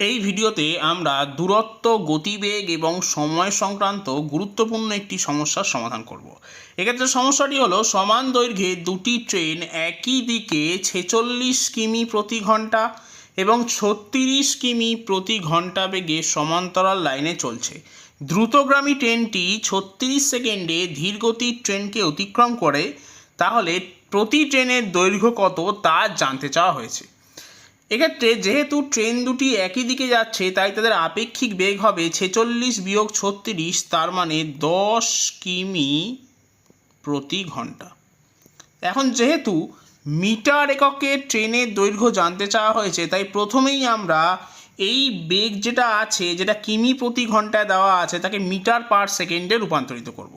এই ভিডিওতে আমরা দূরত্ব, গতিবেগ এবং সময় সংক্রান্ত গুরুত্বপূর্ণ একটি সমস্যার সমাধান করব। এক্ষেত্রে সমস্যাটি হলো, সমান দৈর্ঘ্যে দুটি ট্রেন একই দিকে ছেচল্লিশ কিমি প্রতি ঘণ্টা এবং ছত্রিশ কিমি প্রতি ঘণ্টা বেগে সমান্তরাল লাইনে চলছে। দ্রুতগ্রামী ট্রেনটি ছত্রিশ সেকেন্ডে ধীরগতির ট্রেনকে অতিক্রম করে, তাহলে প্রতি ট্রেনের দৈর্ঘ্য কত তা জানতে চাওয়া হয়েছে। এক্ষেত্রে যেহেতু ট্রেন দুটি একই দিকে যাচ্ছে, তাই তাদের আপেক্ষিক বেগ হবে ছেচল্লিশ বিয়োগ ছত্রিশ, তার মানে দশ কিমি প্রতি ঘণ্টা এখন যেহেতু মিটার এককে ট্রেনের দৈর্ঘ্য জানতে চাওয়া হয়েছে, তাই প্রথমেই আমরা এই বেগ যেটা আছে, যেটা কিমি প্রতি ঘন্টায় দেওয়া আছে, তাকে মিটার পার সেকেন্ডে রূপান্তরিত করব।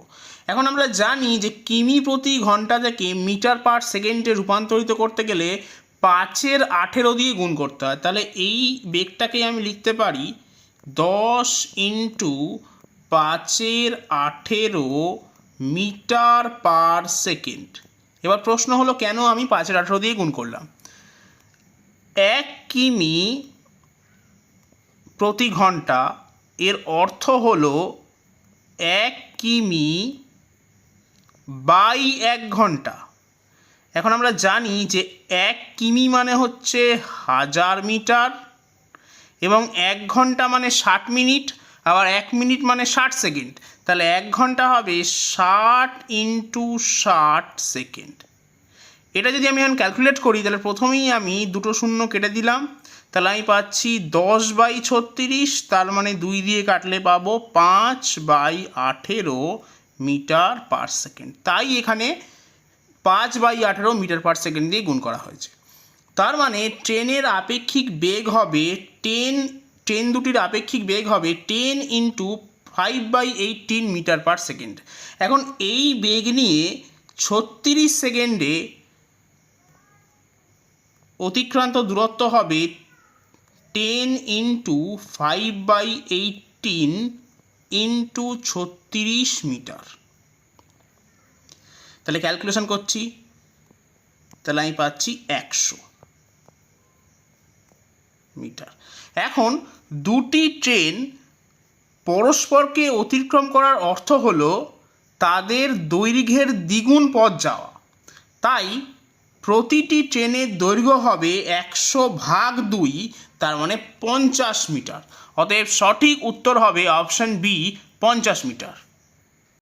এখন আমরা জানি যে কিমি প্রতি ঘণ্টা থেকে মিটার পার সেকেন্ডে রূপান্তরিত করতে গেলে পাঁচের আঠেরো দিয়ে গুণ করতে হয়। তাহলে এই বেগটাকে আমি লিখতে পারি দশ ইন্টু পাঁচের আঠেরো মিটার পার সেকেন্ড। এবার প্রশ্ন হলো, কেন আমি পাঁচের আঠেরো দিয়ে গুণ করলাম? এক কিমি প্রতি ঘণ্টা এর অর্থ হলো এক কিমি বাই এক ঘণ্টা। এখন আমরা জানি যে এক কিমি মানে হচ্ছে হাজার মিটার এবং এক ঘণ্টা মানে ষাট মিনিট, আবার এক মিনিট মানে ষাট সেকেন্ড। তাহলে এক ঘণ্টা হবে ষাট ইন্টু ষাট সেকেন্ড। এটা যদি আমি এখন ক্যালকুলেট করি, তাহলে প্রথমেই আমি দুটো শূন্য কেটে দিলাম। তাহলে আমি পাচ্ছি দশ বাই ছত্রিশ, তার মানে দুই দিয়ে কাটলে পাবো পাঁচ বাই আঠেরো মিটার পার সেকেন্ড। তাই এখানে পাঁচ বাই আঠারো মিটার পার সেকেন্ড দিয়ে গুণ করা হয়েছে। তার মানে ট্রেনের আপেক্ষিক বেগ হবে টেন ট্রেন দুটির আপেক্ষিক বেগ হবে ten into five by eighteen metre per second এখন এই বেগ নিয়ে ছত্রিশ সেকেন্ডে অতিক্রান্ত দূরত্ব হবে ten into five by eighteen into ছত্রিশ মিটার। তাহলে ক্যালকুলেশন করছি, তাহলে আমি পাচ্ছি একশো মিটার। এখন দুটি ট্রেন পরস্পরকে অতিক্রম করার অর্থ হলো তাদের দৈর্ঘ্যের দ্বিগুণ পথ যাওয়া। তাই প্রতিটি ট্রেনের দৈর্ঘ্য হবে একশো ভাগ দুই, তার মানে পঞ্চাশ মিটার। অতএব সঠিক উত্তর হবে অপশান বি পঞ্চাশ মিটার।